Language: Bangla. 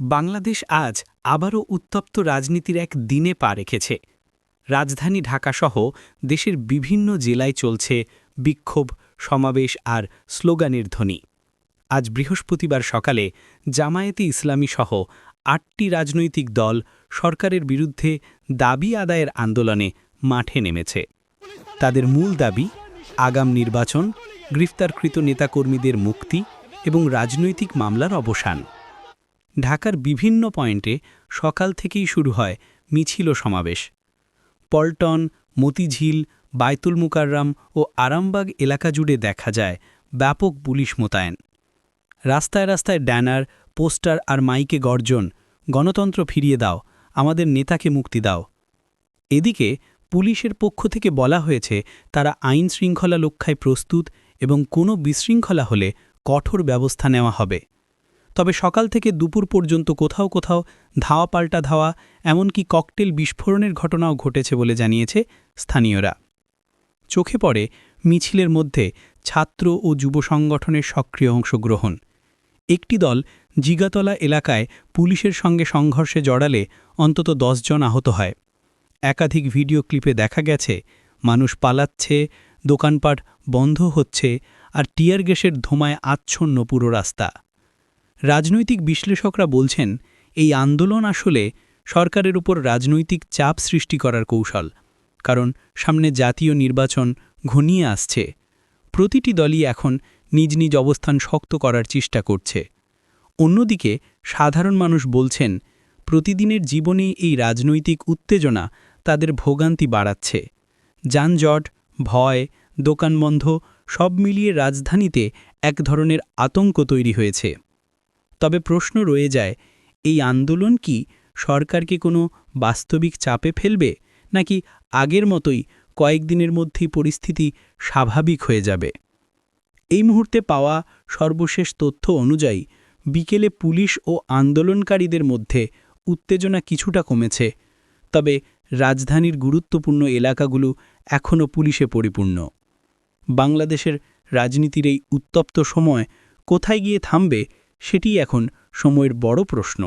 বাংলাদেশ আজ আবারও উত্তপ্ত রাজনীতির এক দিনে পা রেখেছে। রাজধানী ঢাকাসহ দেশের বিভিন্ন জেলায় চলছে বিক্ষোভ, সমাবেশ আর স্লোগানের ধ্বনি। আজ বৃহস্পতিবার সকালে জামায়াতে ইসলামী সহ আটটি রাজনৈতিক দল সরকারের বিরুদ্ধে দাবি আদায়ের আন্দোলনে মাঠে নেমেছে। তাদের মূল দাবি, আগাম নির্বাচন, গ্রেফতারকৃত নেতাকর্মীদের মুক্তি এবং রাজনৈতিক মামলার অবসান। ঢাকার বিভিন্ন পয়েন্টে সকাল থেকেই শুরু হয় মিছিল সমাবেশ। পল্টন, মতিঝিল বায়তুল মুকাররাম ও আরামবাগ এলাকা জুড়ে দেখা যায় ব্যাপক পুলিশ মোতায়েন। রাস্তায় রাস্তায় ড্যানার পোস্টার আর মাইকে গর্জন, গণতন্ত্র ফিরিয়ে দাও, আমাদের নেতাকে মুক্তি দাও। এদিকে পুলিশের পক্ষ থেকে বলা হয়েছে, তারা আইন শৃঙ্খলা লক্ষ্যায় প্রস্তুত এবং কোনো বিশৃঙ্খলা হলে কঠোর ব্যবস্থা নেওয়া হবে। তবে সকাল থেকে দুপুর পর্যন্ত কোথাও কোথাও ধাওয়া পাল্টা ধাওয়া, এমনকি ককটেল বিস্ফোরণের ঘটনাও ঘটেছে বলে জানিয়েছে স্থানীয়রা। চোখে পড়ে মিছিলের মধ্যে ছাত্র ও যুব সংগঠনের সক্রিয় অংশগ্রহণ। একটি দল জিগাতলা এলাকায় পুলিশের সঙ্গে সংঘর্ষে জড়ালে অন্তত জন আহত হয়। একাধিক ভিডিও ক্লিপে দেখা গেছে, মানুষ পালাচ্ছে, দোকানপাট বন্ধ হচ্ছে আর টিয়ার গ্যাসের ধোঁমায় আচ্ছন্ন পুরো রাস্তা। রাজনৈতিক বিশ্লেষকরা বলছেন, এই আন্দোলন আসলে সরকারের উপর রাজনৈতিক চাপ সৃষ্টি করার কৌশল, কারণ সামনে জাতীয় নির্বাচন ঘনিয়ে আসছে। প্রতিটি দলই এখন নিজ নিজ অবস্থান শক্ত করার চেষ্টা করছে। অন্যদিকে, সাধারণ মানুষ বলছেন, প্রতিদিনের জীবনে এই রাজনৈতিক উত্তেজনা তাদের ভোগান্তি বাড়াচ্ছে। যানজট, ভয় দোকান বন্ধ সব মিলিয়ে রাজধানীতে এক ধরনের আতঙ্ক তৈরি হয়েছে। তবে প্রশ্ন রয়ে যায়, এই আন্দোলন কি সরকারকে কোনো বাস্তবিক চাপে ফেলবে, নাকি আগের মতোই কয়েকদিনের মধ্যেই পরিস্থিতি স্বাভাবিক হয়ে যাবে? এই মুহূর্তে পাওয়া সর্বশেষ তথ্য অনুযায়ী, বিকেলে পুলিশ ও আন্দোলনকারীদের মধ্যে উত্তেজনা কিছুটা কমেছে, তবে রাজধানীর গুরুত্বপূর্ণ এলাকাগুলো এখনও পুলিশে পরিপূর্ণ। বাংলাদেশের রাজনীতির এই উত্তপ্ত সময় কোথায় গিয়ে থামবে সেটি এখন সময়ের বড় প্রশ্ন।